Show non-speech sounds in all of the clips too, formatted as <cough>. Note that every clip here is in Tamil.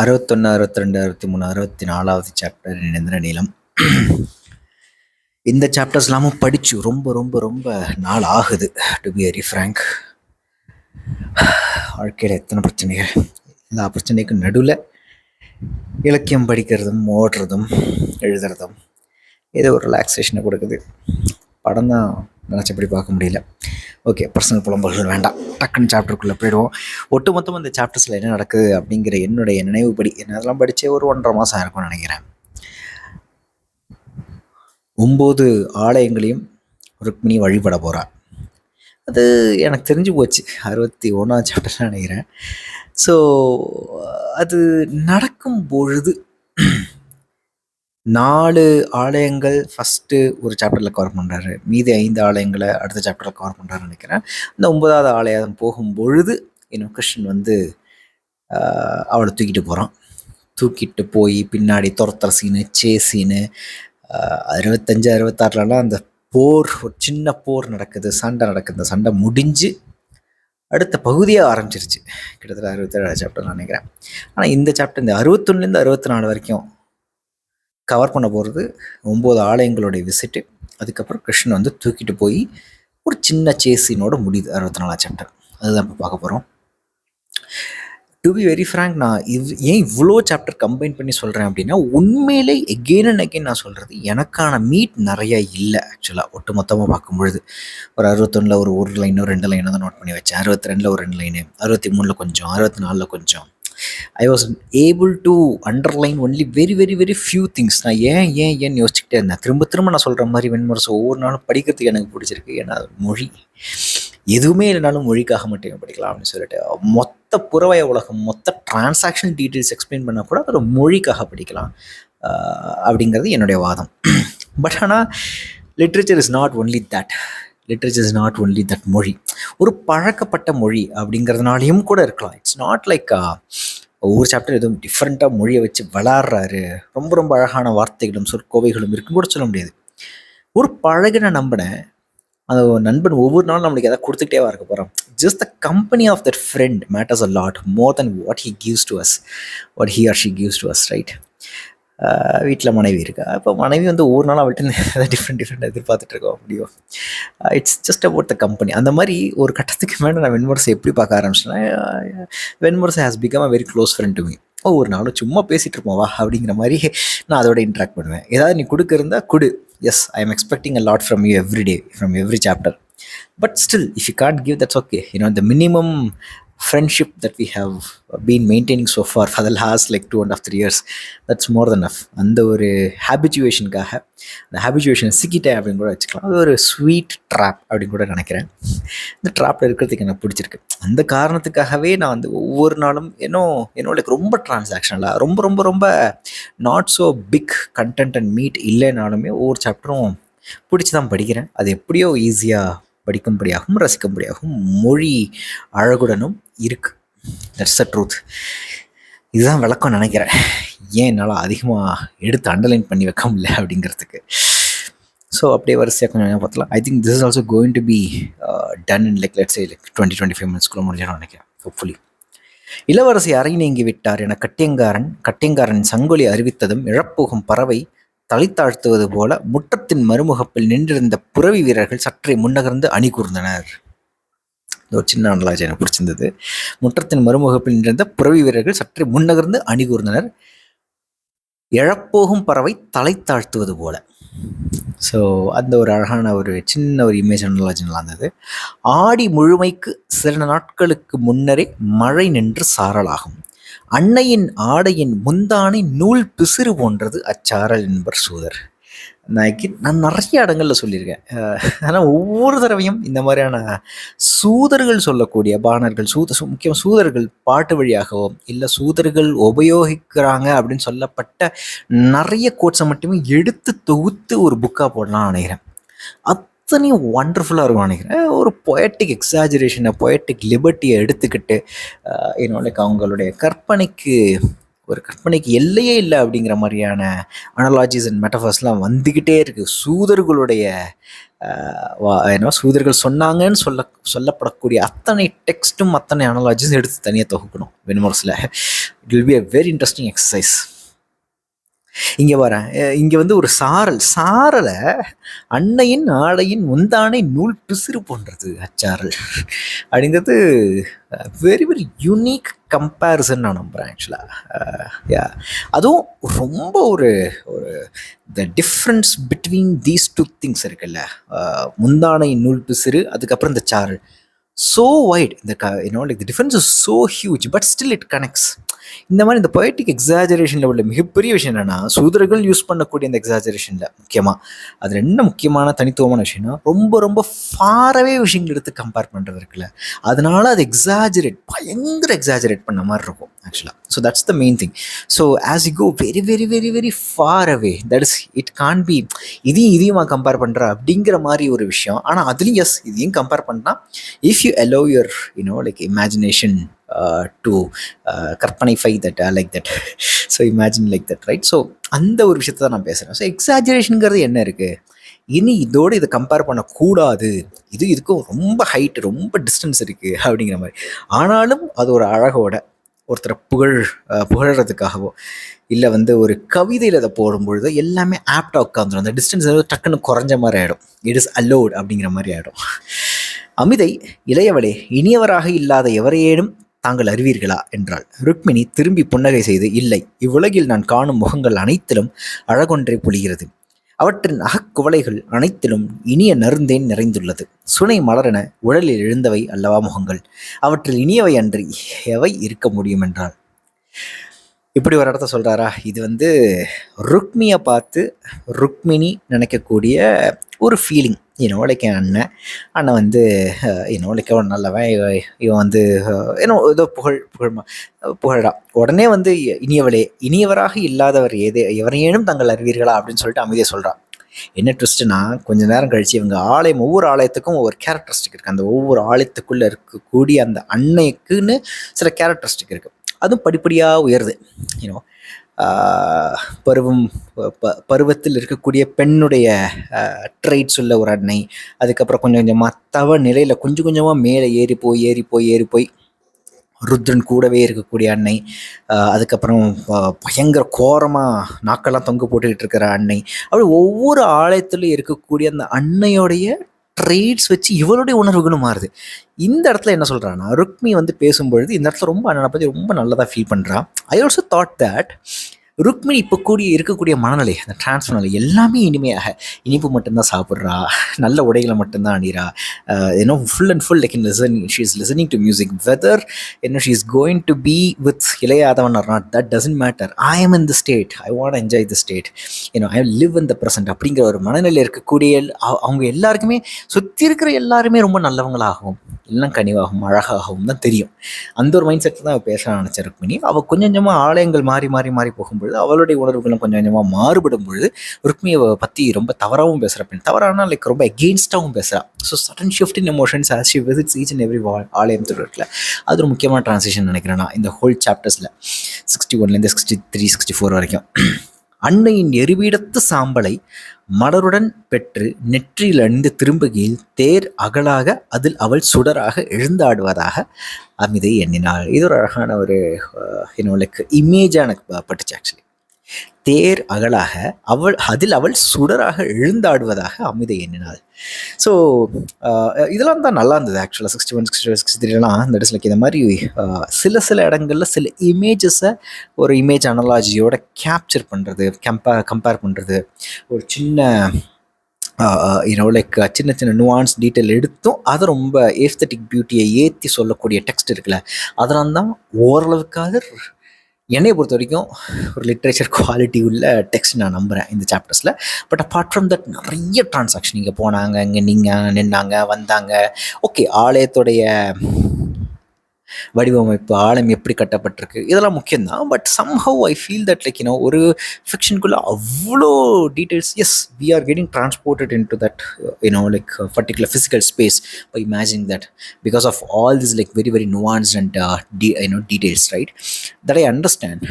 அறுபத்தொன்று அறுபத்தி ரெண்டு அறுபத்தி மூணு அறுபத்தி நாலாவது சாப்டர் நிரந்தர நீளம். இந்த சாப்டர்ஸ் எல்லாமும் படித்து ரொம்ப ரொம்ப ரொம்ப நாள் ஆகுது டு பி வெரி ஃப்ரேங்க் வாழ்க்கையில் எத்தனை பிரச்சனைகள்? எல்லா பிரச்சனைக்கும் நடுவில் இலக்கியம் படிக்கிறதும் ஓடுறதும் எழுதுறதும் ஏதோ ஒரு ரிலாக்ஸேஷனை கொடுக்குது. படம் தான் நினச்சபடி பார்க்க முடியல. ஓகே பர்சனல் புலம்பல்கள் வேண்டாம். டக்குன்னு சாப்டருக்குள்ளே போயிடுவோம். ஒட்டு மொத்தம் இந்த சாப்டர்ஸில் என்ன நடக்குது அப்படிங்கிற என்னுடைய நினைவுபடி என்ன அதெல்லாம் படித்தே ஒரு ஒன்றரை மாதம் இருக்கும்னு நினைக்கிறேன். ஒம்பது ஆலயங்களையும் ருக்மிணி வழிபட போகிறாள் அது எனக்கு தெரிஞ்சு போச்சு. அறுபத்தி ஒன்றாம் சாப்டர்லாம் நினைக்கிறேன். ஸோ அது நடக்கும் பொழுது நாலு ஆலயங்கள் ஃபஸ்ட்டு ஒரு சாப்டரில் கவர் பண்ணுறாரு மீதி ஐந்து ஆலயங்களை அடுத்த சாப்டரில் கவர் பண்ணுறாருன்னு நினைக்கிறேன். அந்த ஒன்பதாவது ஆலயம் போகும் பொழுது இன்னும் கிருஷ்ணன் வந்து அவளை தூக்கிட்டு போகிறான் தூக்கிட்டு போய் பின்னாடி துரத்துற சீனு சே சீனு அறுபத்தஞ்சு அறுபத்தாறுலலாம் அந்த போர் ஒரு சின்ன போர் நடக்குது சண்டை நடக்குது. அந்த சண்டை முடிஞ்சு அடுத்த பகுதியாக ஆரம்பிச்சிருச்சு. கிட்டத்தட்ட அறுபத்தேழு சாப்டர் நினைக்கிறேன். ஆனால் இந்த சாப்டர் இந்த அறுபத்தொன்னுலேருந்து அறுபத்தி நாலு வரைக்கும் கவர் பண்ண போகிறது ஒம்பது ஆலயங்களுடைய விசிட்டு அதுக்கப்புறம் கிருஷ்ணன் வந்து தூக்கிட்டு போய் ஒரு சின்ன சேசினோட முடியுது. அறுபத்தி நாலாம் சாப்டர் அதுதான் இப்போ பார்க்க போகிறோம் டு பி வெரி ஃப்ரேங்க் நான் இவ் ஏன் இவ்வளோ சாப்டர் கம்பைன் பண்ணி சொல்கிறேன் அப்படின்னா உண்மையிலே எகெயின் அண்ட் அகெயின் நான் சொல்கிறது எனக்கான மீட் நிறையா இல்லை ஆக்சுவலாக ஒட்டு மொத்தமாக பார்க்கும்பொழுது. ஒரு அறுபத்தொன்னில் ஒரு ஒரு லைனோ ரெண்டு லைனோ தான் நோட் பண்ணி வச்சேன். அறுபத்தி ரெண்டில் ஒரு ரெண்டு லைனு அறுபத்தி மூணில் கொஞ்சம் அறுபத்தி நாலில் கொஞ்சம். I was able to underline only very very very few things நான் ஏன் ஏன் ஏன்னு யோசிச்சுக்கிட்டே இருந்தேன். திரும்ப திரும்ப நான் சொல்கிற மாதிரி வெண்முரசு ஒவ்வொரு நாளும் படிக்கிறதுக்கு எனக்கு பிடிச்சிருக்கு. ஏன்னா மொழி. எதுவுமே இல்லைனாலும் மொழிக்காக மட்டும் படிக்கலாம் அப்படின்னு சொல்லிட்டு மொத்த புறவய உலகம் மொத்த டிரான்சாக்ஷன் டீட்டெயில்ஸ் எக்ஸ்பிளைன் பண்ணால் கூட ஒரு மொழிக்காக படிக்கலாம் அப்படிங்கிறது என்னுடைய வாதம். பட் ஆனால் literature is not only that literature is not only that மொழி. ஒரு பழக்கப்பட்ட மொழி அப்படிங்கிறதுனாலையும் கூட இருக்கலாம். இட்ஸ் நாட் லைக் ஒவ்வொரு சாப்டர் எதுவும் டிஃப்ரெண்ட்டாக மொழியை வச்சு விளாட்றாரு ரொம்ப ரொம்ப அழகான வார்த்தைகளும் சொற்கோவைகளும் இருக்குன்னு கூட சொல்ல முடியாது. ஒரு பழகின நம்பின அந்த நண்பன் ஒவ்வொரு நாளும் நம்மளுக்கு எதாவது கொடுத்துக்கிட்டே இருக்க போகிறோம் just the company of that friend matters a lot more then what he gives to us what he or she gives to us right வீட்டில் மனைவி இருக்கா? இப்போ மனைவி வந்து ஒவ்வொரு நாளும் அவள்கிட்ட டிஃப்ரெண்ட் டிஃப்ரெண்ட் எதிர்பார்த்துட்டு இருக்கோம். அப்படியோ. It's just about the company அந்த மாதிரி ஒரு கட்டத்துக்கு மேலே நான் வெண்முரசை எப்படி பார்க்க ஆரம்பிச்சேன்னா வெண்முரசை has become a very close friend to me ஒவ்வொரு நாளும் சும்மா பேசிகிட்டு இருப்போம் வா அப்படிங்கிற மாதிரி நான் அதோட இன்ட்ராக்ட் பண்ணுவேன். ஏதாவது நீ கொடுக்க இருந்தால் கொடு. Yes I am expecting a lot from you every day from every chapter but still if you can't give that's okay you know the minimum friendship that we have been maintaining so far for the last like two and a half three years that's more than enough. அந்த ஒரு ஹேபிச்சுவேஷனுக்காக அந்த ஹேபிச்சுவேஷன் சிக்கிட்டேன் அப்படின்னு கூட வச்சுக்கலாம். அது ஒரு ஸ்வீட் ட்ராப் அப்படின்னு கூட நினைக்கிறேன். இந்த ட்ராப்பில் இருக்கிறதுக்கு எனக்கு பிடிச்சிருக்கு. அந்த காரணத்துக்காகவே நான் வந்து ஒவ்வொரு நாளும் என்னோ என்னோட ரொம்ப டிரான்சாக்ஷனலாக ரொம்ப ரொம்ப ரொம்ப not so big content and meat இல்லைனாலுமே ஒவ்வொரு சாப்டரும் பிடிச்சி தான் படிக்கிறேன். அது எப்படியோ ஈஸியாக படிக்கும்படியாகவும் ரசிக்கும்படியாகவும் மொழி அழகுடனும் இருக்கு. தட்ஸ் அ ட்ரூத் இதுதான் விளக்கம் நினைக்கிறேன். ஏன் என்னால் அதிகமாக எடுத்து அண்டர்லைன் பண்ணி வைக்க முடியல அப்படிங்கிறதுக்கு. ஸோ அப்படியே வரிசையாக கொஞ்சம் பார்த்தலாம் I think this is also going to be done in like let's like twenty twenty five மினிட்ஸ்க்குள்ள முடிஞ்சிடும் நினைக்கிறேன். ஹோப்ஃபுல்லி இளவரசி அரங்கி நீங்கி விட்டார் என கட்டியங்காரன் கட்டியங்காரன் சங்கொலி அறிவித்ததும் இழப்போகும் பறவை தலை தாழ்த்துவது போல முற்றத்தின் மறுமுகப்பில் நின்றிருந்த புறவி வீரர்கள் சற்றே முன்னகர்ந்து அணி கூர்ந்தனர். ஒரு சின்ன அனலாஜி எனக்கு பிடிச்சிருந்தது. முற்றத்தின் மறுமுகப்பில் நின்றிருந்த புறவி வீரர்கள் சற்றே முன்னகர்ந்து அணி கூர்ந்தனர். எழப்போகும் பறவை தலை தாழ்த்துவது போல. ஸோ அந்த ஒரு அழகான ஒரு சின்ன ஒரு இமேஜ் அனலாஜி இருந்தது. ஆடி முழுமைக்கு சில நாட்களுக்கு முன்னரே மழை நின்று சாரலாகும். அன்னையின் ஆடையின் முந்தானை நூல் பிசிறு போன்றது அச்சாரல் என்பர் சூதர். நான் நான் நிறைய இடங்களில் சொல்லியிருக்கேன். ஆனால் ஒவ்வொரு தடவையும் இந்த மாதிரியான சூதர்கள் சொல்லக்கூடிய பாணர்கள் சூத முக்கியம் சூதர்கள் பாட்டு வழியாகவோ இல்லை சூதர்கள் உபயோகிக்கிறாங்க அப்படின்னு சொல்லப்பட்ட நிறைய கோட்ஸை மட்டுமே எடுத்து தொகுத்து ஒரு புக்காக போடலாம் நினைக்கிறேன். அப் அத்தனையும் ஒண்டர்ஃபுல்லாக இருக்கும் நினைக்கிறேன். ஒரு பொயட்டிக் எக்ஸாஜரேஷனை பொயட்டிக் லிபர்ட்டியை எடுத்துக்கிட்டு என்னோட அவங்களுடைய கற்பனைக்கு ஒரு கற்பனைக்கு எல்லையே இல்லை அப்படிங்கிற மாதிரியான அனலாஜிஸ் அண்ட் மெட்டஃபர்ஸ்லாம் வந்துக்கிட்டே இருக்குது சூதர்களுடைய என்ன சூதர்கள் சொன்னாங்கன்னு சொல்ல சொல்லப்படக்கூடிய அத்தனை டெக்ஸ்ட்டும் அத்தனை அனலாஜிஸும் எடுத்து தனியாக தொகுக்கணும். வெண்மோர்ஸில் it will be a very interesting exercise இங்கே வரேன் இங்கே வந்து ஒரு சாரல். சாரலை அன்னையின் ஆடையின் முந்தானை நூல் பிசிறு போன்றது அச்சாரல். அப்படிங்கிறது வெரி வெரி யூனிக் கம்பேரிசன் நான் நம்புகிறேன் ஆக்சுவலாக யா. அதுவும் ரொம்ப ஒரு ஒரு the difference between these two things இருக்குல்ல. முந்தானை நூல் பிசிறு அதுக்கப்புறம் இந்த சாரல். ஸோ வைட் இந்த க you know like the difference is so huge but still it connects இந்த மாதிரி இந்த பொயட்டிக் எக்ஸாஜரேஷனில் உள்ள மிகப்பெரிய விஷயம் என்னென்னா சூதர்கள் யூஸ் பண்ணக்கூடிய இந்த எக்ஸாஜரேஷனில் முக்கியமாக அது என்ன முக்கியமான தனித்துவமான விஷயம்னா ரொம்ப ரொம்ப ஃபாரவே விஷயங்கள் எடுத்து கம்பேர் பண்ணுறது இருக்குல்ல அதனால அது எக்ஸாஜரேட் பயங்கர எக்ஸாஜரேட் பண்ண மாதிரி இருக்கும். ஆக்சுவலாக so that's the main thing so as I go very very very very far away that is it can be இதையும் இதையுமா கம்பேர் பண்ணுற அப்படிங்கிற மாதிரி ஒரு விஷயம். ஆனால் அதுலேயும் எஸ் இதையும் கம்பேர் பண்ணால் if you allow your you know like imagination to கற்பனை five that like that so imagine like that right so அந்த ஒரு விஷயத்தை தான் நான் பேசுகிறேன் ஸோ எக்ஸாஜரேஷனுங்கிறது என்ன இருக்குது இனி இதோடு இதை கம்பேர் பண்ணக்கூடாது. இது இதுக்கும் ரொம்ப ஹைட் ரொம்ப டிஸ்டன்ஸ் இருக்குது அப்படிங்கிற மாதிரி. ஆனாலும் அது ஒரு அழகோட ஒருத்தரை புகழ் புகழறதுக்காகவோ இல்லை வந்து ஒரு கவிதையில் அதை போடும்பொழுது எல்லாமே ஆப்டாக உட்காந்துடும் அந்த டிஸ்டன்ஸ் டக்குன்னு குறைஞ்ச மாதிரி ஆகிடும் இட் இஸ் அலோட் அப்படிங்கிற மாதிரி ஆகிடும் அமிதை இளையவளே இனியவராக இல்லாத எவரையேனும் தாங்கள் அறிவீர்களா? என்றாள். ருக்மிணி திரும்பி புன்னகை செய்து இல்லை. இவ்வுலகில் நான் காணும் முகங்கள் அனைத்திலும் அழகொன்றே பொழிகிறது அவற்றின் அகக்குவளைகள் அனைத்திலும் இனிய நருந்தேன் நிறைந்துள்ளது. சுனை மலரென உடலில் எழுந்தவை அல்லவா முகங்கள். அவற்றில் இனியவை அன்றி எவை இருக்க முடியும் என்றாள். இப்படி ஒரு இடத்த சொல்கிறாரா இது வந்து ருக்மியை பார்த்து ருக்மிணி நினைக்கக்கூடிய ஒரு ஃபீலிங் இன்னும் லைக் என் அண்ணன். அண்ணன் வந்து இன்னும் லைக் அவன் நல்லவன். இவன் வந்து இன்னும் ஏதோ புகழ் புகழ் புகழா உடனே வந்து இனியவளே இனியவராக இல்லாதவர் ஏதே எவரையேனும் தங்கள் அறிவீர்களா? அப்படின்னு சொல்லிட்டு அமைதியை சொல்கிறான் என்ன ட்விஸ்ட்னா கொஞ்ச நேரம் கழிச்சு இவங்க ஆலயம் ஒவ்வொரு ஆலயத்துக்கும் ஒவ்வொரு கேரக்டரிஸ்டிக் இருக்குது அந்த ஒவ்வொரு ஆலயத்துக்குள்ளே இருக்கக்கூடிய அந்த அன்னைக்குன்னு சில கேரக்டரிஸ்டிக் இருக்குது அதுவும் படிப்படியாக உயருது. யூனோ பருவம் ப பருவத்தில் இருக்கக்கூடிய பெண்ணுடைய ட்ரைட்ஸ் உள்ள ஒரு அன்னை அதுக்கப்புறம் கொஞ்சம் கொஞ்சமாக தவ நிலையில் கொஞ்சம் கொஞ்சமாக மேலே ஏறி போய் ஏறி போய் ஏறி போய் ருத்ரன் கூடவே இருக்கக்கூடிய அன்னை அதுக்கப்புறம் பயங்கர கோரமாக நாக்கெல்லாம் தொங்க போட்டுக்கிட்டு இருக்கிற அன்னை அப்படி ஒவ்வொரு ஆலயத்திலும் இருக்கக்கூடிய அந்த அன்னையோடைய ட்ரேட்ஸ் வச்சு இவளுடைய உணர்வுகளும் மாறுது. இந்த இடத்துல என்ன சொல்கிறான்னா ருக்மி வந்து பேசும்பொழுது இந்த இடத்துல ரொம்ப அண்ணனை பற்றி ரொம்ப நல்லதாக ஃபீல் பண்ணுறான் I also thought that Rukmini இப்போ கூடிய இருக்கக்கூடிய மனநிலை அந்த டிரான்ஸ் எல்லாமே இனிமையாக இனிப்பு மட்டும்தான் சாப்பிட்றா நல்ல உடைகளை மட்டும்தான் அணிறா you know full and full like in listen she is listening to music whether என்ன she is going to be with Ilaiyadavan or not that doesn't matter I am in the state I want enjoy the state you know I live in the present அப்படிங்கிற ஒரு மனநிலை இருக்கக்கூடிய அவங்க எல்லாருக்குமே சுற்றி இருக்கிற எல்லாருமே ரொம்ப நல்லவங்களாகவும் எல்லாம் கனிவாகவும் அழகாகவும் தான் தெரியும். அந்த ஒரு மைண்ட் செட்டில் தான் பேச நினச்சேன் ருக்மிணி. அவள் கொஞ்சம் கொஞ்சமாக ஆலயங்கள் மாறி மாறி மாறி போகும்போது பொழுது அவளுடைய உணர்வுகளும் கொஞ்சம் கொஞ்சமாக மாறுபடும் பொழுது ருக்மியை பற்றி ரொம்ப தவறாகவும் பேசுகிற பெண் தவறானா லைக் ரொம்ப எகெயின்ஸ்டாகவும் பேசுகிறா so sudden shift in emotions as she visits each and every ஆலயம் இருக்குல்ல அது ஒரு முக்கியமான ட்ரான்ஸேஷன் நினைக்கிறேன் நான் இந்த ஹோல் சாப்டர்ஸில் சிக்ஸ்டி ஒன்லேருந்து சிக்ஸ்டி த்ரீ சிக்ஸ்டி ஃபோர் வரைக்கும். அன்னையின் எருவீடத்து சாம்பலை மலருடன் பெற்று நெற்றியில் அணிந்து திரும்புகையில் தேர் அகலாக அதில் அவள் சுடராக எழுந்தாடுவதாக அமிதை எண்ணினாள். இது ஒரு அழகான ஒரு இன்னும் லைக் இமேஜாக எனக்கு பட்டுச்சு ஆக்சுவலி தேர் அகலாக அவள் அதில் அவள் சுடராக எழுந்தாடுவதாக அமிதை எண்ணினாள். ஸோ uh, இதெல்லாம் தான் நல்லா இருந்தது ஆக்சுவலாக சிக்ஸ்டி ஒன் சிக்ஸ்டி சிக்ஸ்டி த்ரீலாம் இந்த இடத்துல இந்த மாதிரி uh, சில சில இடங்களில் சில இமேஜஸை ஒரு இமேஜ் அனலாஜியோட கேப்சர் பண்ணுறது கம்பேர் கம்பேர் பண்ணுறது ஒரு சின்ன uh, யூனோ லைக் சின்ன சின்ன நுவான்ஸ் டீட்டெயில் எடுத்தும் அதை ரொம்ப ஏஸ்தட்டிக் பியூட்டியை ஏற்றி சொல்லக்கூடிய டெக்ஸ்ட் இருக்குல்ல அதெல்லாம் தான் ஓரளவுக்காக என்னை பொறுத்த வரைக்கும் ஒரு லிட்ரேச்சர் குவாலிட்டி உள்ள டெக்ஸ்ட் நான் நம்புகிறேன் இந்த சாப்டர்ஸில் பட் அப்பார்ட் ஃப்ரம் தட் நிறைய டிரான்சாக்ஷன் இங்கே போனாங்க இங்கே நீங்கள் நின்னாங்க வந்தாங்க. ஓகே ஆலயத்துடைய வடிவமைப்பு ஆழம் எப்படி கட்டப்பட்டிருக்கு? இதெல்லாம் முக்கியம்தான். But somehow I feel that like you know ஒரு ஃபிக்ஷனுக்குள்ளே அவ்வளோ details yes we are getting transported into that you know like particular physical space by imaging that because of all this like very very nuance and the you know details right that I understand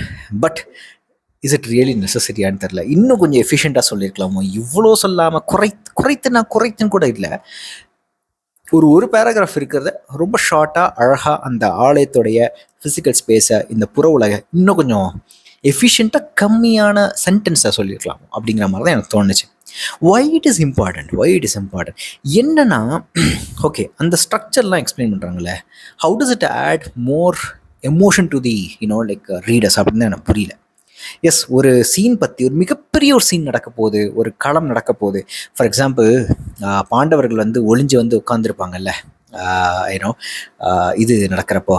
but is it really நெசசரியான்னு தெரில இன்னும் கொஞ்சம் எஃபிஷியண்ட்டாக சொல்லியிருக்கலாமோ? இவ்வளோ சொல்லாமல் குறை குறைத்து நான் குறைத்துன்னு கூட இல்லை. ஒரு ஒரு பேராகிராஃப் இருக்கிறத ரொம்ப ஷார்ட்டாக அழகாக அந்த ஆலயத்துடைய ஃபிசிக்கல் ஸ்பேஸை இந்த புற உலக இன்னும் கொஞ்சம் எஃபிஷியண்ட்டாக கம்மியான சென்டென்ஸை சொல்லியிருக்கலாம் அப்படிங்கிற மாதிரி தான் எனக்கு தோணுச்சு. Why it is important why it is important என்னென்னா ஓகே அந்த ஸ்ட்ரக்சர்லாம் எக்ஸ்பிளைன் பண்ணுறாங்களே how does it add more emotion to the you know like readers அப்படின்னு தான் எனக்கு புரியல. எஸ் ஒரு சீன் பற்றி ஒரு மிகப்பெரிய ஒரு சீன் நடக்க போகுது ஒரு களம் நடக்க போகுது. ஃபார் எக்ஸாம்பிள் பாண்டவர்கள் வந்து ஒளிஞ்சு வந்து உட்காந்துருப்பாங்கல்ல ஏனோ இது நடக்கிறப்போ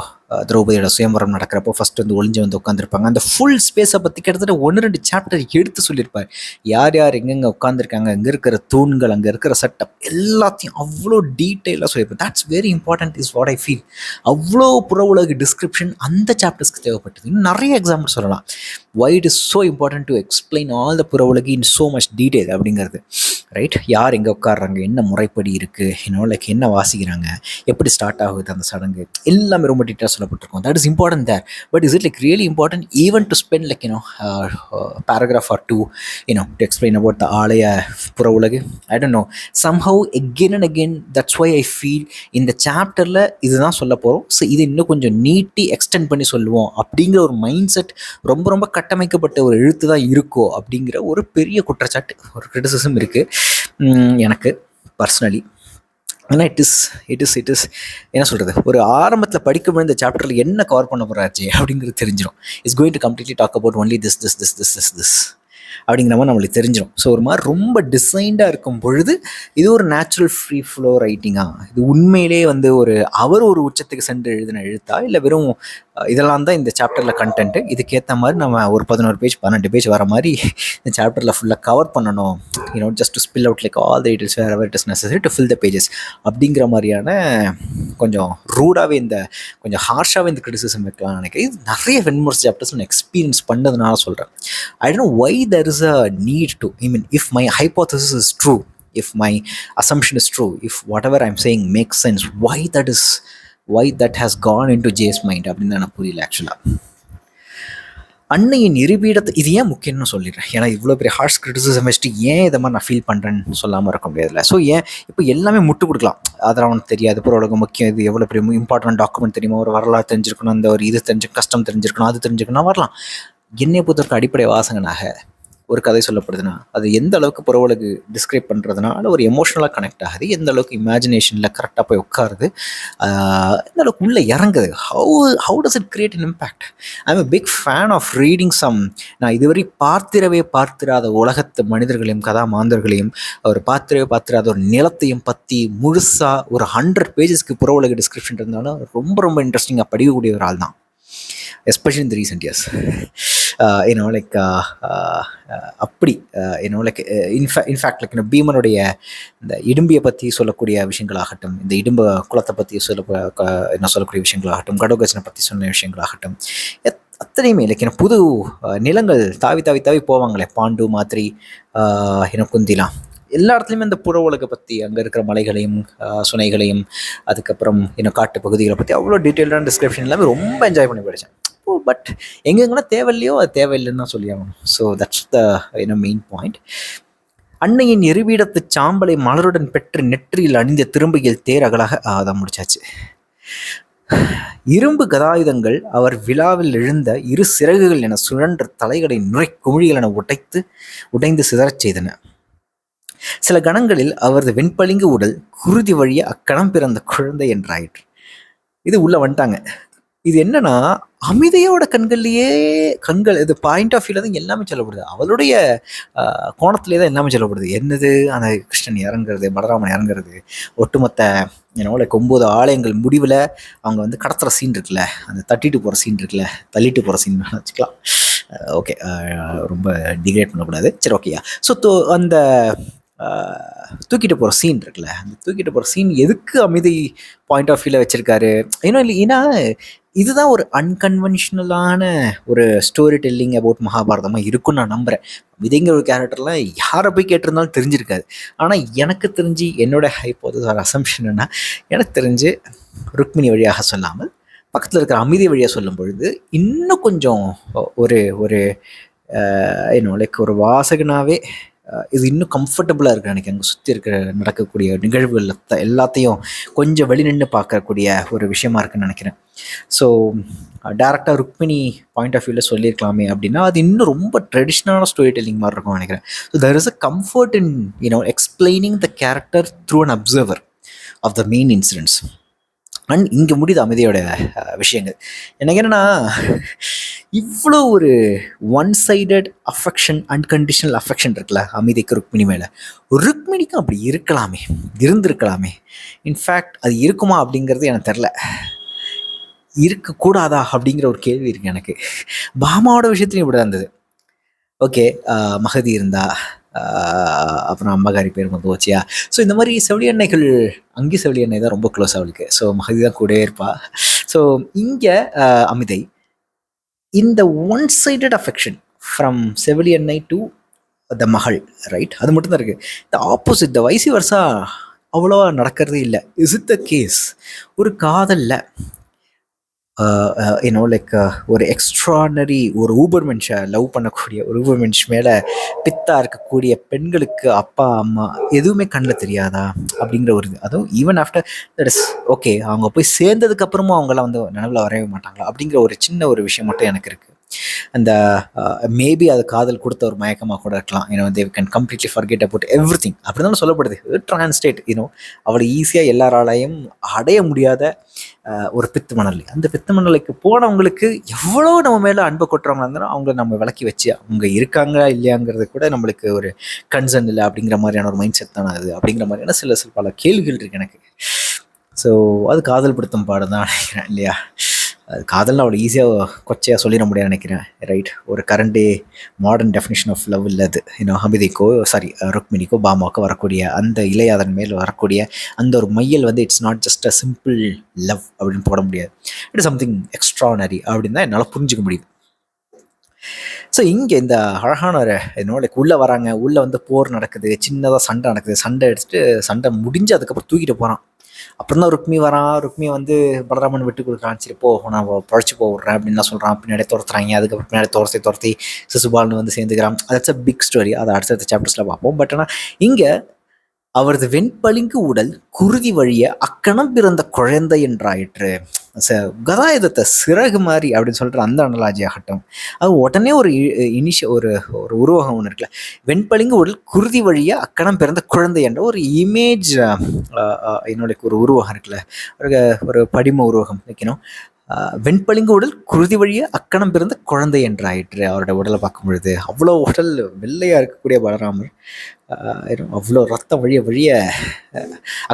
திரௌபதியோட சுயம்பரம் நடக்கிறப்போ ஃபஸ்ட்டு வந்து ஒளிஞ்சு வந்து உட்காந்துருப்பாங்க அந்த ஃபுல் ஸ்பேஸை பற்றி கிட்டத்தட்ட ஒன்று ரெண்டு சாப்டர் எடுத்து சொல்லியிருப்பார். யார் யார் எங்கெங்கே உட்காந்துருக்காங்க அங்கே இருக்கிற தூண்கள் அங்கே இருக்கிற செட்டப் எல்லாத்தையும் அவ்வளோ டீட்டெயிலாக சொல்லியிருப்பேன் that's very important is what I feel அவ்வளோ புற உலக டிஸ்கிரிப்ஷன் அந்த சாப்டர்ஸ்க்கு தேவைப்பட்டது. இன்னும் நிறைய எக்ஸாம்பிள் சொல்லலாம். Why it is so important to explain all the புற உலகி இன் ஸோ மச் டீட்டெயில் அப்படிங்கிறது. ரைட் யார் எங்கே உட்காடுறாங்க என்ன முறைப்படி இருக்குது இன்னும் லைக் என்ன வாசிக்கிறாங்க? எப்படி ஸ்டார்ட் ஆகுது அந்த சடங்கு? எல்லாமே ரொம்ப details சொல்லப்பட்டிருக்கும் that is important there but is it like really important even to spend like you know paragraph or two you know to explain about the ஆலய புற உலகு I don't know somehow again and again that's why I feel இந்த சாப்டரில் இதுதான் சொல்ல போகிறோம் ஸோ இது இன்னும் கொஞ்சம் நீட்டி எக்ஸ்டெண்ட் பண்ணி சொல்லுவோம். அப்படிங்கிற ஒரு மைண்ட் செட் ரொம்ப ரொம்ப கட்டமைக்கப்பட்ட ஒரு எழுத்து தான் இருக்கோ அப்படிங்கிற ஒரு பெரிய குற்றச்சாட்டு ஒரு கிரிட்டிசிசம் இருக்குது எனக்கு பர்சனலி ஆனால் it is it is it is என்ன சொல்கிறது ஒரு ஆரம்பத்தில் படிக்கும்போது இந்த சாப்டரில் என்ன கவர் பண்ண போகிறாச்சு அப்படிங்கிறது தெரிஞ்சிடும் it's going to completely talk about only this this this this this this அப்படிங்கிற மாதிரி நம்மளுக்கு தெரிஞ்சிடும் ஸோ ஒரு மாதிரி ரொம்ப டிசைன்டாக இருக்கும் பொழுது இது ஒரு நேச்சுரல் ஃப்ரீ ஃப்ளோ ரைட்டிங்காக இது உண்மையிலே வந்து ஒரு அவர் ஒரு உச்சத்துக்கு சென்று எழுதின எழுத்தா? இல்லை வெறும் இதெல்லாம் தான் இந்த சாப்டரில் கண்டென்ட்டு இதுக்கேற்ற மாதிரி நம்ம ஒரு பதினோரு பேஜ் பன்னெண்டு பேஜ் வர மாதிரி இந்த சாப்டரில் ஃபுல்லாக கவர் பண்ணணும். You know just to spill out like all the it is ever it is necessary to fill the pages அப்படிங்கிற மாதிரியான கொஞ்சம் ரூடாகவே இந்த கொஞ்சம் ஹார்ஷாகவே இந்த கிரிட்டிசிசம் வைக்கலாம்னு நினைக்கிறேன். இது நிறைய வெண்மோர்ஸ் சாப்டர்ஸ் நான் எக்ஸ்பீரியன்ஸ் பண்ணதுனால சொல்கிறேன் I don't why there is a need to I mean if my hypothesis is true if my assumption is true if whatever i'm saying makes sense why that is why that has gone into ஜேஸ் mind அப்படின்னு எனக்கு புரியல ஆக்சுவலாக அன்னையின் இருபீடத்தை இது ஏன் முக்கியம்னு சொல்லிடுறேன். ஏன்னா இவ்வளோ பெரிய ஹார்ஷ் கிரிட்டிசிசம் வச்சுட்டு ஏன் இதை மாதிரி நான் ஃபீல் பண்ணுறேன்னு சொல்லாமல் இருக்க முடியாதுல்ல. ஸோ ஏன் இப்போ எல்லாமே முட்டு கொடுக்கலாம். அதில் அவனுக்கு தெரியாது புற உலகம் முக்கியம் இது எவ்வளோ பெரிய இம்பார்ட்டன்ட் டாக்குமெண்ட் தெரியுமா? ஒரு வரலாறு தெரிஞ்சிருக்கணும் அந்த ஒரு இது தெரிஞ்சு கஷ்டம் தெரிஞ்சிருக்கணும் அது தெரிஞ்சுக்கணும் வரலாம். என்னை பொறுத்தவரைக்கும் அடிப்படை வாசகனாக ஒரு கதை சொல்லப்படுதுன்னா அது எந்த அளவுக்கு புறவுலகு டிஸ்கிரைப் பண்ணுறதுனால ஒரு எமோஷ்னலாக கனெக்ட் ஆகுது. எந்த அளவுக்கு இமேஜினேஷனில் கரெக்டாக போய் உட்காருது எந்த அளவுக்கு உள்ளே இறங்குது. How how does it create an impact I am big fan of reading some நான் இதுவரை பார்த்திரவே பார்த்திராத உலகத்து மனிதர்களையும் கதாமாந்தர்களையும் ஒரு பார்த்திரவே பார்த்திராத ஒரு நிலத்தையும் பற்றி முழுசாக ஒரு ஹண்ட்ரட் பேஜஸ்க்கு புற டிஸ்கிரிப்ஷன் இருந்தாலும் ரொம்ப ரொம்ப இன்ட்ரெஸ்டிங்காக படிக்கக்கூடிய ஒரு ஆள் தான் எஸ்பெஷலி இந்த recent years Uh, you know like uh, uh, அப்படி ஏன்னோ லைக் இன்ஃபே இன்ஃபேக்ட் லைக் பீமனுடைய இந்த இடும்பியை பற்றி சொல்லக்கூடிய விஷயங்களாகட்டும் இந்த இடும்ப குளத்தை பற்றி சொல்ல என்ன சொல்லக்கூடிய விஷயங்களாகட்டும் கடோகஜனை பற்றி சொன்ன விஷயங்களாகட்டும் எத்- அத்தனையுமே லைக் என்ன புது நிலங்கள் தாவி தாவி தாவி போவாங்களே பாண்டு மாதிரி என்ன குந்திலாம். எல்லா இடத்துலையுமே இந்த புற உலகை பற்றி அங்கே இருக்கிற மலைகளையும் சுனைகளையும் அதுக்கப்புறம் இன்னும் காட்டு பகுதிகளை பற்றி அவ்வளோ டீட்டெயில்டான டிஸ்கிரிப்ஷன் எல்லாமே ரொம்ப என்ஜாய் பண்ணி படித்தேன் ஓ பட் எங்கெங்கன்னா தேவையில்லையோ அது தேவையில்லைன்னு தான் சொல்லி ஆகணும். So that's the you know main point அன்னையின் எருவீடத்து சாம்பலை மலருடன் பெற்று நெற்றியில் அணிந்த திரும்பியில் தேரகலாக அதான் முடிச்சாச்சு. இரும்பு கதாயுதங்கள் அவர் விழாவில் எழுந்த இரு சிறகுகள் என சுழன்ற தலைகளை நுரை குமிழிகள் என உடைத்து உடைந்து சிதறச் செய்தன. சில கணங்களில் அவரது வெண்பளிங்கு உடல் குருதி வழிய அக்கணம் பிறந்த குழந்தை என்றாயிற்று. இது உள்ள வந்துட்டாங்க. இது என்னன்னா அமிதையோட கண்கள்லயே கண்கள் இது பாயிண்ட் ஆஃப் வியூல தான் எல்லாமே சொல்லப்படுது. அவளுடைய கோணத்துலேயே கோணத்திலே தான் எல்லாமே சொல்லப்படுது. என்னது? அந்த கிருஷ்ணன் இறங்குறது பலராமன் இறங்குறது. ஒட்டுமொத்த என்னவோ லைக் ஒம்பது ஆலயங்கள் முடிவில் அவங்க வந்து கடத்துகிற சீன் இருக்குல்ல அந்த தட்டிட்டு போகிற சீன் இருக்குல்ல தள்ளிட்டு போகிற சீன் வச்சுக்கலாம். ஓகே ரொம்ப டிகிரேட் பண்ணக்கூடாது. சரி ஓகேயா ஸோ அந்த தூக்கிட்டு போகிற சீன் இருக்குல்ல அந்த தூக்கிட்டு போகிற சீன் எதுக்கு அமைதி பாயிண்ட் ஆஃப் வியூவில் வச்சுருக்காரு? ஏன்னா இல்லை ஏன்னா இதுதான் ஒரு அன்கன்வென்ஷனலான ஒரு ஸ்டோரி டெல்லிங் அபவுட் மகாபாரதமாக இருக்கும்னு நான் நம்புகிறேன் விதைங்கிற ஒரு கேரக்டர்லாம் யாரை போய் கேட்டிருந்தாலும் தெரிஞ்சிருக்காது. ஆனால் எனக்கு தெரிஞ்சு என்னோட ஹைப்போதஸ் ஒரு அசம்ஷன் எனக்கு தெரிஞ்சு ருக்மிணி வழியாக சொல்லாமல் பக்கத்தில் இருக்கிற அமைதி வழியாக சொல்லும் பொழுது இன்னும் கொஞ்சம் ஒரு ஒரு இன்னும் லைக் ஒரு வாசகனாகவே இது இன்னும் கம்ஃபர்டபுளாக இருக்குது எனக்கு அங்கே சுற்றி இருக்கிற நடக்கக்கூடிய நிகழ்வுகள் எல்லாத்தையும் கொஞ்சம் வெளி நின்று பார்க்கக்கூடிய ஒரு விஷயமா இருக்குன்னு நினைக்கிறேன். ஸோ டேரக்டாக ருக்மிணி பாயிண்ட் ஆஃப் வியூவில் சொல்லியிருக்கலாமே அப்படின்னா அது இன்னும் ரொம்ப ட்ரெடிஷ்னலான ஸ்டோரி டெல்லிங் மாதிரி இருக்கும் நினைக்கிறேன். So there is a comfort in you know explaining the character through an observer of the main incidents and இங்கே முடியுது அமைதியோட விஷயங்கள். எனக்கு என்னென்னா இவ்வளோ ஒரு one sided affection unconditional affection இருக்குல்ல அமைதிக்கு ருக்மிணி மேலே. ருக்மிணிக்கும் அப்படி இருக்கலாமே இருந்திருக்கலாமே. இன்ஃபேக்ட் அது இருக்குமா அப்படிங்கிறது எனக்கு தெரில இருக்கக்கூடாதா அப்படிங்கிற ஒரு கேள்வி இருக்குது எனக்கு. பாமாவோட விஷயத்துலையும் இப்படி தான் இருந்தது ஓகே மகதி இருந்தா அப்புறம் அம்மாக்காரி பேர் வந்து ஓச்சியா. ஸோ இந்த மாதிரி செவிலி அன்னைகள் அங்கேயும் செவிலி அன்னை தான் ரொம்ப க்ளோஸ் அவளுக்கு ஸோ மகதி தான் கூடவே இருப்பா. ஸோ இங்கே அமிதை இந்த ஒன் சைடட் அஃபெக்ஷன் ஃப்ரம் செவிலி எண்ணெய் டு த மகள் ரைட் அது மட்டும்தான் இருக்குது த ஆப்போசிட் த வயசு வருஷா அவ்வளோவா நடக்கிறதே இல்லை. இஸ் இட் த கேஸ் ஒரு காதலில் Uh, uh, you know like uh, ஒரு எக்ஸ்ட்ரானரி ஒரு ஊபர் மென்ஷை லவ் பண்ணக்கூடிய ஒரு ஊபர் மென்ஷ் மேலே பித்தாக இருக்கக்கூடிய பெண்களுக்கு அப்பா அம்மா எதுவுமே கண்ணில் தெரியாதா? அப்படிங்கிற ஒரு இது. அதுவும் even after that is okay அவங்க போய் சேர்ந்ததுக்கப்புறமும் அவங்களாம் வந்து நினைவில் வரவே மாட்டாங்களா? அப்படிங்கிற ஒரு சின்ன ஒரு விஷயம் மட்டும் எனக்கு இருக்குது அந்த மேபி uh, uh, அது காதல் கொடுத்த ஒரு மயக்கமாக கூட இருக்கலாம். ஏன்னா they can completely forget about everything அப்படி தான் சொல்லப்படுது. ட்ரான்ஸ்லேட் யூனோ அவளை ஈஸியாக எல்லாராலையும் அடைய முடியாத uh, ஒரு பித்து மணல். அந்த பித்து மணலுக்கு போனவங்களுக்கு எவ்வளோ நம்ம மேலே அன்பை கொட்டுறவங்க இருந்தாலும் அவங்கள நம்ம விளக்கி வச்சு அவங்க இருக்காங்களா இல்லையாங்கிறது கூட நம்மளுக்கு ஒரு கன்சர்ன் இல்லை அப்படிங்கிற மாதிரியான ஒரு மைண்ட் செட் தானே அது. அப்படிங்கிற மாதிரியான சில சில பல கேள்விகள் இருக்கு எனக்கு. ஸோ அது காதல் படுத்தும் பாடம் தான் நினைக்கிறேன் இல்லையா? காதல்னு அவ்வளோ ஈஸியாக கொச்சையாக சொல்லிட முடியாது நினைக்கிறேன். ரைட் ஒரு current day modern definition of love இல்லை அது. இன்னும் ஹமிதிக்கோ சாரி ருக்மினிக்கோ பாமாவுக்கோ வரக்கூடிய அந்த இலையாதன் மேல் வரக்கூடிய அந்த ஒரு மையல் வந்து it's not just a simple love அப்படின்னு போட முடியாது. இட் சம்திங் எக்ஸ்ட்ரானரி அப்படின்னு தான் என்னால் புரிஞ்சுக்க முடியுது. ஸோ இங்கே இந்த அழகான ஒரு என்னோட உள்ளே வராங்க உள்ளே வந்து போர் நடக்குது சின்னதாக சண்டை நடக்குது சண்டை எடுத்துகிட்டு சண்டை முடிஞ்சு அதுக்கப்புறம் தூக்கிட்டு போகிறான் அப்புறம் தான் ருக்மி வரான் ருக்மி வந்து பலராமன் விட்டு கொடுக்குறான். சரி போ நான் பழச்சு போடுறேன் அப்படின்னு நான் சொல்கிறான் பின்னாடி துரத்துறாங்க. அதுக்கப்புறம் பின்னாடி துரத்தி துரத்தி சிசுபால்னு வந்து சேர்ந்துக்கிறான். அது அ பிக் ஸ்டோரி அதை அடுத்தடுத்த சாப்டர்ஸில் பார்ப்போம். பட் ஆனால் இங்கே அவரது வெண்பளிங்கு உடல் குருதி வழிய அக்கணம் பிறந்த குழந்தை என்றாயிற்று. கதாயுதத்தை சிறகு மாதிரி அப்படின்னு சொல்கிற அந்த அனலாஜி ஆகட்டும். அது உடனே ஒரு இனிஷ ஒரு ஒரு உருவகம் ஒன்று இருக்குல்ல. வெண்பளிங்கு உடல் குருதி வழிய அக்கணம் பிறந்த குழந்தை என்ற ஒரு இமேஜ் என்னுடைய ஒரு உருவகம் இருக்குல்ல. ஒரு ஒரு படிம உருவகம் வைக்கணும். வெண்பளிங்கு உடல் குருதி வழிய அக்கணம் பிறந்த குழந்தை என்றாயிற்று. அவரோட உடலை பார்க்கும் பொழுது அவ்வளோ உடல் வெள்ளையாக இருக்கக்கூடிய பலராமர். அவ்வளோ ரத்தம் வழிய வழிய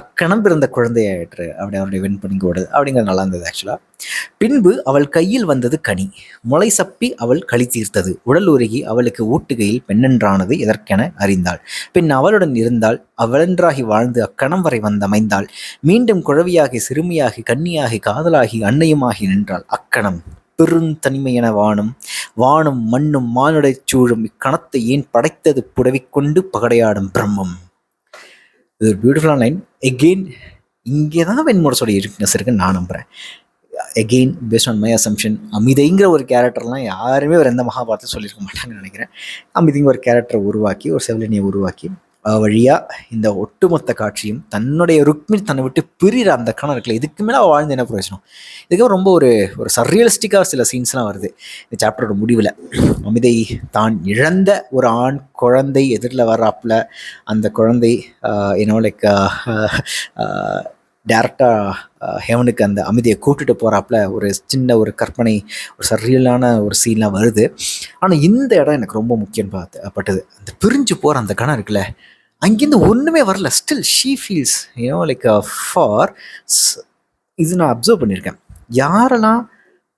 அக்கணம் பிறந்த குழந்தையாயிற்று. அப்படி அவருடைய வெண்பணிங்க ஓடுது அப்படிங்கிறது நல்லா இருந்தது ஆக்சுவலாக பின்பு அவள் கையில் வந்தது கனி. முளை சப்பி அவள் களி தீர்த்தது. உடல் உருகி அவளுக்கு ஊட்டுகையில் பெண்ணென்றானது எதற்கென அறிந்தாள். பின் அவளுடன் இருந்தால் அவளென்றாகி வாழ்ந்து அக்கணம் வரை வந்தமைந்தாள் மீண்டும் குழவியாகி சிறுமியாகி கன்னியாகி காதலாகி அன்னையுமாகி நின்றாள். அக்கணம். பெருந்தனிமையென வானும் வானும் மண்ணும் மானுடை சூழும் இக்கணத்தை ஏன் படைத்தது புடவிக்கொண்டு பகடையாடும் பிரம்மம்? இது ஒரு பியூட்டிஃபுல்லான லைன் எகெயின் இங்கே தான் வெண்மோடஸோட இருக்குனஸ் இருக்குன்னு நான் நம்புகிறேன் again based on my assumption அமிதைங்கிற ஒரு கேரக்டர்லாம் யாருமே ஒரு எந்த மகாபாரத்தை சொல்லியிருக்க மாட்டாங்கன்னு நினைக்கிறேன். அமிதைங்க ஒரு கேரக்டரை உருவாக்கி ஒரு செவிலினியை உருவாக்கி வழியாக இந்த ஒட்டுமொத்த காட்சியும் தன்னுடைய ருக்மிணி தன்னை விட்டு பிரிகிற அந்த கணம் இருக்குல்ல இதுக்கு மேலே அவள் வாழ்ந்து என்ன பிரயோஜனம்? இதுக்கு ரொம்ப ஒரு ஒரு சர்ரியலிஸ்டிக்காக சில சீன்ஸ்லாம் வருது. இந்த சாப்டரோட முடிவில். அமிதை தான் இழந்த ஒரு ஆண் குழந்தை எதிரில் வர்றாப்புல. அந்த குழந்தை என்னோ லைக் டேரெக்டாக ஹெவனுக்கு அந்த அமைதியை கூப்பிட்டுட்டு போகிறாப்புல ஒரு சின்ன ஒரு கற்பனை ஒரு சரியலான ஒரு சீன்லாம் வருது. ஆனால் இந்த இடம் எனக்கு ரொம்ப முக்கியம் பார்த்து பட்டது. அந்த பிரிஞ்சு போகிற அந்த கணம் இருக்குல்ல அங்கேருந்து ஒன்றுமே வரல. Still she feels you know like for இது நான் அப்சர்வ் பண்ணியிருக்கேன். யாரெல்லாம்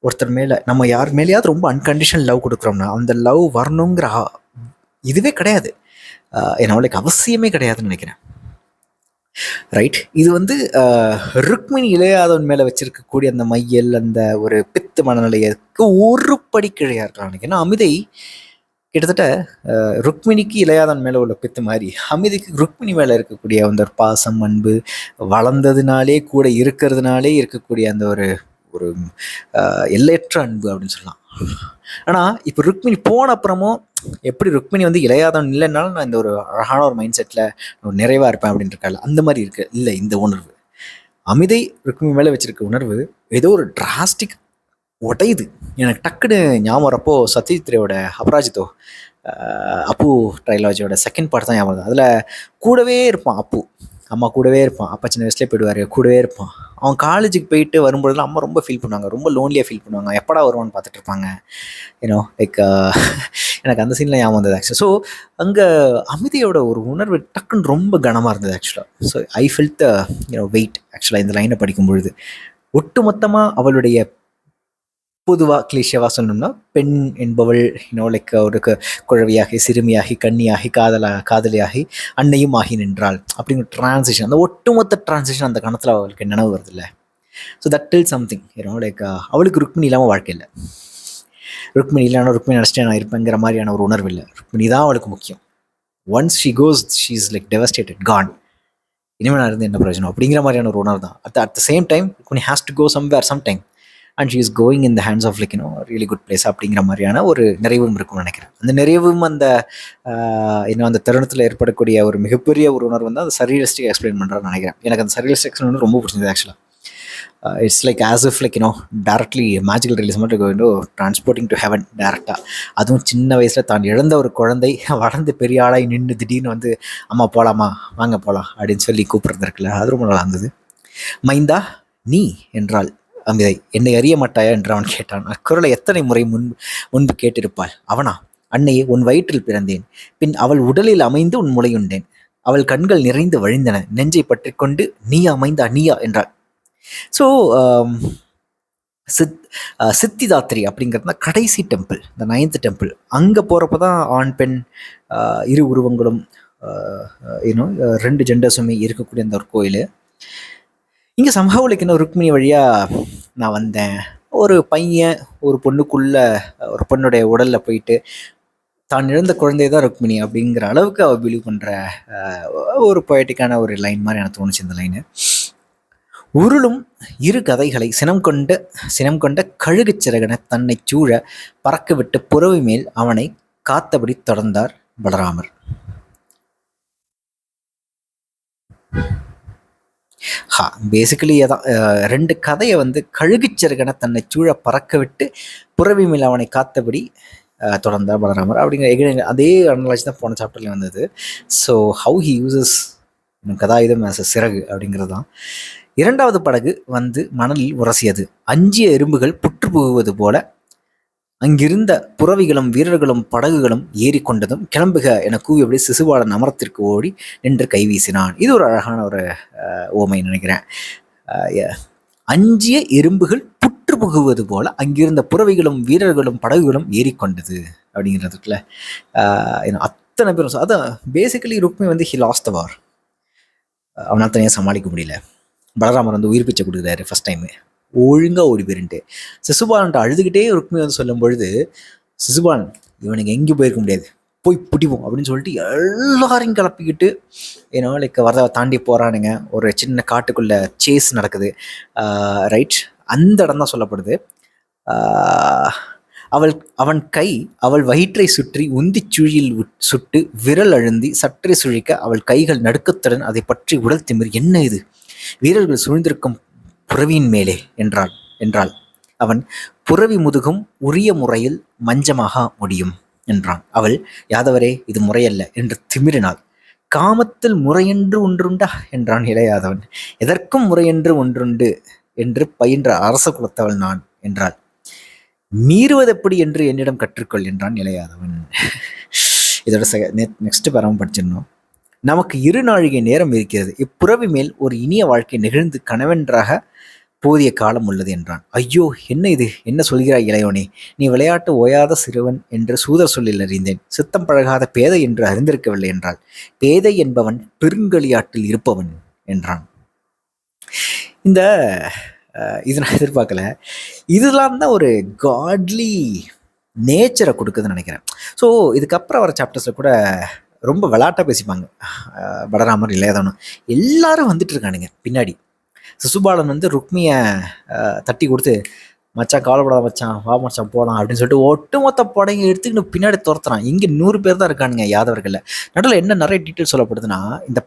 ஒருத்தர் மேலே நம்ம யார் மேலேயாவது ரொம்ப அன்கண்டிஷன் லவ் கொடுக்குறோம்னா அந்த லவ் வரணுங்கிற இதுவே கிடையாது. என்ன லைக் அவசியமே கிடையாதுன்னு நினைக்கிறேன். ரைட் இது வந்து ருக்மிணி இளையாதவன் மேலே வச்சிருக்கக்கூடிய அந்த மையல் அந்த ஒரு பித்து மனநிலையத்துக்கு ஒரு படி கிடையாது நினைக்கிறேன். அமிதை கிட்டத்தட்ட ருக்மிணிக்கு இளையாதன் மேலே உள்ள பித்து மாதிரி அமிதிக்கு ருக்மிணி மேலே இருக்கக்கூடிய அந்த ஒரு பாசம் அன்பு வளர்ந்ததுனாலே கூட இருக்கிறதுனாலே இருக்கக்கூடிய அந்த ஒரு ஒரு எல்லையற்ற அன்பு அப்படின்னு சொல்லலாம். ஆனால் இப்போ ருக்மிணி போன அப்புறமும் எப்படி ருக்மிணி வந்து இளையாதவன் இல்லைன்னாலும் நான் இந்த ஒரு அழகான ஒரு மைண்ட் செட்டில் ஒரு நிறைவாக இருப்பேன் அப்படின்னு இருக்காள். அந்த மாதிரி இருக்கு. இல்லை இந்த உணர்வு. அமிதை ருக்மிணி மேலே வச்சிருக்க உணர்வு ஏதோ ஒரு டிராஸ்டிக் உடையுது. எனக்கு டக்குன்னு ஞாபகம் வரப்போ சத்யஜித்ரேயோட அபராஜித்தோ அப்பு ட்ரைலாஜியோட செகண்ட் பார்ட் தான் ஞாபகம் அதில் கூடவே இருப்பான் அப்பு. அம்மா கூடவே இருப்பான். அப்பா சின்ன வயசுலேயே போயிடுவார் கூடவே இருப்பான். அவன் காலேஜுக்கு போயிட்டு வரும்பொழுதுலாம் அம்மா ரொம்ப ஃபீல் பண்ணுவாங்க. ரொம்ப லோன்லியாக ஃபீல் பண்ணுவாங்க. எப்படா வருவான்னு பார்த்துட்டு இருப்பாங்க. யூனோ லைக் எனக்கு அந்த சீனில் ஞாபகம் வந்தது ஆக்சுவலாக ஸோ அங்கே அமைதியோட ஒரு உணர்வு டக்குன்னு ரொம்ப கனமாக இருந்தது ஆக்சுவலாக so I felt the weight ஆக்சுவலாக இந்த லைனை படிக்கும் பொழுது ஒட்டுமொத்தமாக அவளுடைய பொதுவாக கிளீஷியவாக சொல்லணும்னா பெண் என்பவள் யூனோ லைக் ஒரு குழவியாகி சிறுமியாகி கண்ணியாகி காதலா காதலியாகி அன்னையும் ஆகி நின்றாள். அப்படிங்கிற டிரான்சிஷன் அந்த ஒட்டுமொத்த டிரான்சிஷன் அந்த கணத்தில் அவளுக்கு நினைவு வருது இல்லை so that till something you know like அவளுக்கு ருக்மிணி இல்லாமல் வாழ்க்கை இல்லை. ருக்மிணி இல்லைனா ருக்மிணி நினச்சிட்டு நான் இருப்பேங்கிற மாதிரியான ஒரு உணர்வு இல்லை. ருக்மிணி தான் அவளுக்கு முக்கியம். Once she goes she is like devastated gone இனிமேல் நான் இருந்து என்ன பிரயோஜனம்? அப்படிங்கிற மாதிரியான ஒரு உணர்வு தான். At at the same time Rukmini has to go somewhere some time and she is going in the hands of like you know really good place அப்படிங்கிற மாதிரியான ஒரு நிறைவும் இருக்கும்னு நினைக்கிறேன். அந்த நிறைவும் அந்த இன்னும் அந்த தருணத்தில் ஏற்படக்கூடிய ஒரு மிகப்பெரிய ஒரு உணர்வு வந்து அந்த சரியலிஸ்டிக் எக்ஸ்பிளைன் பண்ணுறான்னு நினைக்கிறேன். எனக்கு அந்த சரியலிஸ்டிக் எக்ஸ்பிளைன் ரொம்ப பிடிச்சது ஆக்சுவலாக it's like as if like you know directly magical release மட்டும் கோயிண்டோ டிரான்ஸ்போர்ட்டிங் டு ஹெவன் டேரெக்டாக அதுவும் சின்ன வயசில் தான் இழந்த ஒரு குழந்தை வளர்ந்து பெரிய ஆளாகி நின்று திடீர்னு வந்து அம்மா போகலாமா வாங்க போகலாம் அப்படின்னு சொல்லி கூப்பிட்றது இருக்குல்ல அது ரொம்ப நல்லா இருந்தது. மைந்தா நீ என்றால் அம்பிதை என்னை அறிய மாட்டாயா என்று அவன் கேட்டான். அக்குரலை எத்தனை முறை முன்பு முன்பு கேட்டிருப்பாள்? அவனா? அன்னையே உன் வயிற்றில் பிறந்தேன். பின் அவள் உடலில் அமைந்து உன் முளையுண்டேன். அவள் கண்கள் நிறைந்து வழிந்தன. நெஞ்சை பற்றிக்கொண்டு நீயா அமைந்தா நீயா என்றாள். ஸோ um, சித் uh, சித்திதாத்திரி அப்படிங்கிறது தான் கடைசி டெம்பிள் இந்த நைன்த் டெம்பிள் அங்கே போகிறப்ப தான் ஆண் பெண் uh, இரு உருவங்களும் uh, இன்னும் ரெண்டு ஜெண்டர்ஸுமே இருக்கக்கூடிய அந்த ஒரு கோயில். இங்கே சம்பவலுக்கு இன்னும் ருக்மிணி வழியாக நான் வந்தேன். ஒரு பையன் ஒரு பொண்ணுக்குள்ள ஒரு பொண்ணுடைய உடலில் போயிட்டு தான் இழந்த குழந்தை தான் ருக்மிணி அப்படிங்கிற அளவுக்கு அவள் பிலீவ் பண்ணுற ஒரு பொயட்டிக்கான ஒரு லைன் மாதிரி எனக்கு தோணுச்சு இந்த லைனு உருளும் இரு கதைகளை சினம் கொண்டு சினம் கொண்ட கழுகு சிறகனை தன்னை சூழ பறக்கவிட்டு புறவி மேல் அவனை காத்தபடி தொடர்ந்தார் பலராமர். ஹா பேசிக்கலி அதான் ரெண்டு கதையை வந்து கழுகுச்சருகன தன்னை சூழ பறக்க விட்டு புறவி மேல் அவனை காத்தபடி தொடர்ந்தார் பலராமர் அப்படிங்கிற எகிர அதே அனலாஜ் தான் போன சாப்டர்ல வந்தது. ஸோ ஹவு ஹி யூசஸ் கதாயுதம் ஆஸ் அ சிறகு அப்படிங்கிறது தான் இரண்டாவது படகு வந்து மணலில் உரசியது. அஞ்சிய எறும்புகள் புற்று புகுவது போல அங்கிருந்த புறவிகளும் வீரர்களும் படகுகளும் ஏறிக்கொண்டதும் கிளம்புக என கூவியபடி சிசுபாலன் அமரத்திற்கு ஓடி நின்று கை வீசினான். இது ஒரு அழகான ஒரு ஓமை நினைக்கிறேன். அஞ்சிய எறும்புகள் புற்று புகுவது போல அங்கிருந்த புறவிகளும் வீரர்களும் படகுகளும் ஏறிக்கொண்டது அப்படிங்கிறதுக்குல அத்தனை பேரும் அதான் பேசிக்கலி ருக்மி வந்து ஹி லாஸ்ட் வார் அவனால் தனியாக சமாளிக்க முடியல. பலராமர் வந்து உயிர் பிச்சை கொடுக்குறாரு ஃபர்ஸ்ட் டைமு ஒழுங்காக ஓடி போயிருன்ட்டு சிசுபாலன்ட்டு அழுதுகிட்டே ருக்மி வந்து சொல்லும் பொழுது சிசுபாலன் இவனுக்கு எங்கேயும் போயிருக்க முடியாது. போய் பிடிப்போம் அப்படின்னு சொல்லிட்டு எல்லாரையும் கிளப்பிக்கிட்டு ஏன்னா லைக் வரதாவை தாண்டி போகிறானுங்க ஒரு சின்ன காட்டுக்குள்ளே சேஸ் நடக்குது. ரைட் அந்த இடம் தான் சொல்லப்படுது. அவள் அவன் கை அவள் வயிற்றை சுற்றி உந்தி சுழியில் உட்- சுட்டு விரல் அழுந்தி சற்றே சுழிக்க அவள் கைகள் நடுக்கத்துடன் அதை பற்றி உடல் திமிர் என்ன இது? வீரர்கள் சுழ்ந்திருக்கும் புறவியின் மேலே என்றாள். என்றாள். அவன் புறவி முதுகும் உரிய முறையில் மஞ்சமாக முடியும் என்றான். அவள் யாதவரே இது முறையல்ல என்று திமிரினாள் காமத்தில் முறையென்று ஒன்றுண்டா? என்றான் இளையாதவன். எதற்கும் முறையென்று ஒன்றுண்டு என்று பயின்ற அரச குலத்தவள் நான் என்றாள். மீறுவதெப்படி என்று என்னிடம் கற்றுக்கொள் என்றான் இளையாதவன். இதோட நெக்ஸ்ட் பரம படிச்சிடணும். நமக்கு இரு நாழிகை நேரம் இருக்கிறது. இப்புறவி மேல் ஒரு இனிய வாழ்க்கை நிகழ்ந்து கணவென்றாக போதிய காலம் உள்ளது என்றான். ஐயோ என்ன இது? என்ன சொல்கிறாய் இளையோனே? நீ விளையாட்டு ஓயாத சிறுவன் என்று சூதர் சொல்லில் அறிந்தேன். சித்தம் பழகாத பேதை என்று அறிந்திருக்கவில்லை என்றாள். பேதை என்பவன் பெருங்கலியாட்டில் இருப்பவன் என்றான். இந்த இது நான் எதிர்பார்க்கல. இதெல்லாம் தான் ஒரு காட்லி நேச்சரை கொடுக்குதுன்னு நினைக்கிறேன். ஸோ இதுக்கப்புறம் வர சாப்டர்ஸில் கூட ரொம்ப விளாட்டாக பேசிப்பாங்க. அஹ், பலராமர் இளையதவனும் எல்லாரும் வந்துட்டு இருக்கானுங்க பின்னாடி. சிசுபாலன் வந்து ருக்மியை தட்டி கொடுத்து மச்சான் கவலைப்படாத மச்சான் வா மச்சான் போகலாம் அப்படின்னு சொல்லிட்டு ஒட்டுமொத்த படையை எடுத்துக்கிட்டு பின்னாடி துரத்துறான். இங்கே நூறு பேர் தான் இருக்கானுங்க யாதவர்களில். நடுவில் என்ன நிறைய டீட்டெயில் சொல்லப்படுதுன்னா இந்த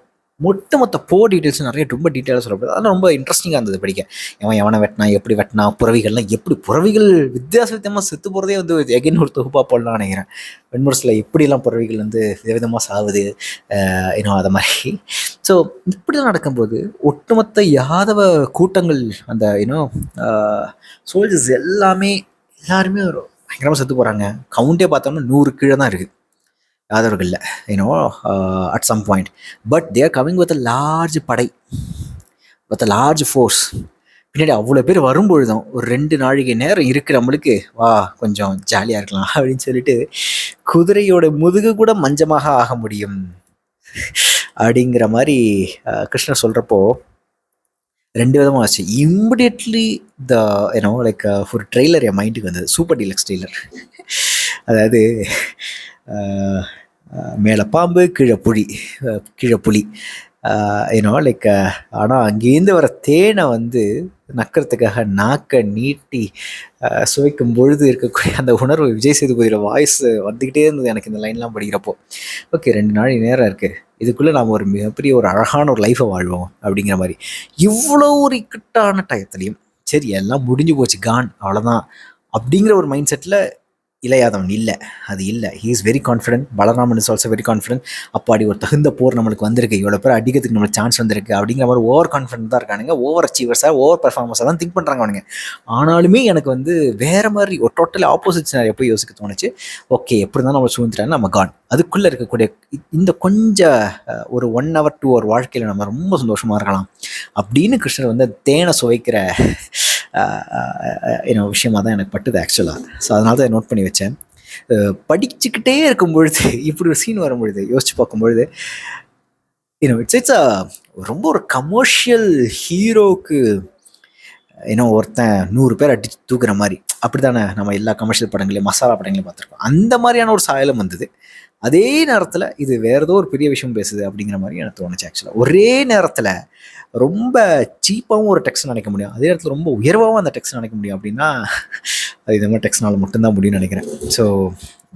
மொத்த போ டீட்டெயில்ஸ் நிறைய ரொம்ப டீட்டெயிலாக சொல்லப்படுது அதெல்லாம் ரொம்ப இன்ட்ரெஸ்டிங்காக இருந்தது படிக்க. எவன் எவனை வெட்டினா எப்படி வெட்டினா புறவிகள்லாம் எப்படி புறவிகள் வித்தியாச வித்தியமாக செத்து போகிறதே வந்து எகைன் ஒரு தொகுப்பாக போடலாம் நினைக்கிறேன். வெண்முரசில் எப்படிலாம் புறவிகள் வந்து விதவிதமாக சாகுது இன்னும் அதை மாதிரி. ஸோ இப்படிலாம் நடக்கும்போது ஒட்டுமொத்த யாதவ கூட்டங்கள் அந்த இன்னும் சோல்ஜர்ஸ் எல்லாமே எல்லாருமே ஒரு பயங்கரமாக செத்து போகிறாங்க கவுண்டே பார்த்தோம்னா நூறு கீழே தான் இருக்குது யாதவர்களில் you know at some point but there coming with a large படை வித் அ லார்ஜ் ஃபோர்ஸ் பின்னாடி அவ்வளோ பேர் வரும்பொழுதும் ஒரு ரெண்டு நாழிகை நேரம் இருக்குது நம்மளுக்கு வா கொஞ்சம் ஜாலியாக இருக்கலாம் அப்படின்னு சொல்லிட்டு குதிரையோட முதுகு கூட மஞ்சமாக ஆக முடியும். அப்படிங்கிற மாதிரி uh, கிருஷ்ணர் சொல்கிறப்போ ரெண்டு விதமாக ஆச்சு. இம்மிடியட்லி த ஏன்னோ லைக் ஒரு ட்ரெய்லர் என் மைண்டுக்கு வந்தது. சூப்பர் டீலக்ஸ் ட்ரெய்லர் அதாவது uh, மேலே பாம்பு கீழே புலி கீழே புலி ஏன்னோ லைக் ஆனால் அங்கேருந்து வர தேனை வந்து நக்கிறதுக்காக நாக்கை நீட்டி சுவைக்கும் பொழுது இருக்கக்கூடிய அந்த உணர்வு விஜய் சேதுபதியோட வாய்ஸ் வந்துக்கிட்டே இருந்தது எனக்கு இந்த லைன்லாம் படிக்கிறப்போ. ஓகே ரெண்டு நாள் நேரம் இருக்குது இதுக்குள்ளே நாம் ஒரு மிகப்பெரிய ஒரு அழகான ஒரு லைஃப்பை வாழ்வோம் அப்படிங்கிற மாதிரி. இவ்வளோ ஒரு இக்கட்டான டயத்துலையும் சரி எல்லாம் முடிஞ்சு போச்சு கான் அவ்வளோதான் அப்படிங்கிற ஒரு மைண்ட் செட்டில் இளையாதவன் இல்லை. அது இல்லை. He is very confident Balaraman is also very confident அப்பாடி ஒரு தகுந்த போர் நம்மளுக்கு வந்திருக்கு. இவ்வளோ பேர் அடிக்கிறதுக்கு நம்மளுக்கு சான்ஸ் வந்திருக்கு. அப்படிங்கிற மாதிரி ஓவர் கான்ஃபிடென்ட் தான் இருக்கானுங்க. ஓவர் அச்சீவர்ஸாக ஓவர் பர்ஃபார்மன்ஸாக தான் திங்க் பண்ணுறாங்க அவனுங்க. ஆனாலுமே எனக்கு வந்து வேறு மாதிரி ஒரு டோட்டலி ஆப்போசிட் நிறைய போய் யோசிக்க தோணுச்சு. ஓகே எப்படி இருந்தாலும் நம்ம சூழ்ந்துட்டாங்க நம்ம கான் அதுக்குள்ளே இருக்கக்கூடிய இந்த கொஞ்சம் ஒரு ஒன் ஹவர் டூ ஹவர் வாழ்க்கையில் நம்ம ரொம்ப சந்தோஷமாக இருக்கலாம். அப்படின்னு கிருஷ்ணர் வந்து தேனை சுவைக்கிற என்ன விஷயமா தான் எனக்கு பட்டுது ஆக்சுவலாக ஸோ அதனால தான் நோட் பண்ணி வச்சேன். படிச்சுக்கிட்டே இருக்கும் பொழுது <laughs> இப்படி ஒரு சீன் வரும் பொழுது யோசிச்சு பார்க்கும் பொழுது யூனோ இட்ஸ் இட்ஸ் ரொம்ப ஒரு கமர்ஷியல் ஹீரோக்கு ஏன்னா ஒருத்தன் நூறு பேர் அடிச்சு தூக்குற மாதிரி. அப்படி தானே நம்ம எல்லா கமர்ஷியல் படங்களையும் மசாலா படங்களையும் பார்த்துருக்கோம். அந்த மாதிரியான ஒரு சாயலம் வந்தது. அதே நேரத்தில் இது வேறு ஏதோ ஒரு பெரிய விஷயம் பேசுது அப்படிங்கிற மாதிரி எனக்கு தோணுச்சு ஆக்சுவலாக ஒரே நேரத்தில் ரொம்ப சீப்பாகவும் ஒரு டெக்ஸ்ட் நினைக்க முடியும். அதே இடத்துல ரொம்ப உயர்வாகவும் அந்த டெக்ஸ்ட் நினைக்க முடியும். அப்படின்னா அது இது மாதிரி டெக்ஸ்ட்னால் மட்டும்தான் முடியும்னு நினைக்கிறேன். So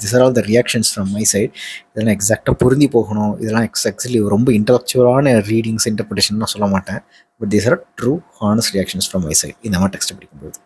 this are all the reactions from my side இதெல்லாம் எக்ஸாக்டாக பொருந்தி போகணும். இதெல்லாம் எக்ஸ் ஆக்சுவலி ரொம்ப இன்டலெக்சுவலான ரீடிங்ஸ் இன்டர்பிரிட்டேஷன் சொல்ல மாட்டேன். But these are true honest reactions from my side இந்த மாதிரி டெக்ஸ்ட் படிக்கும்போது.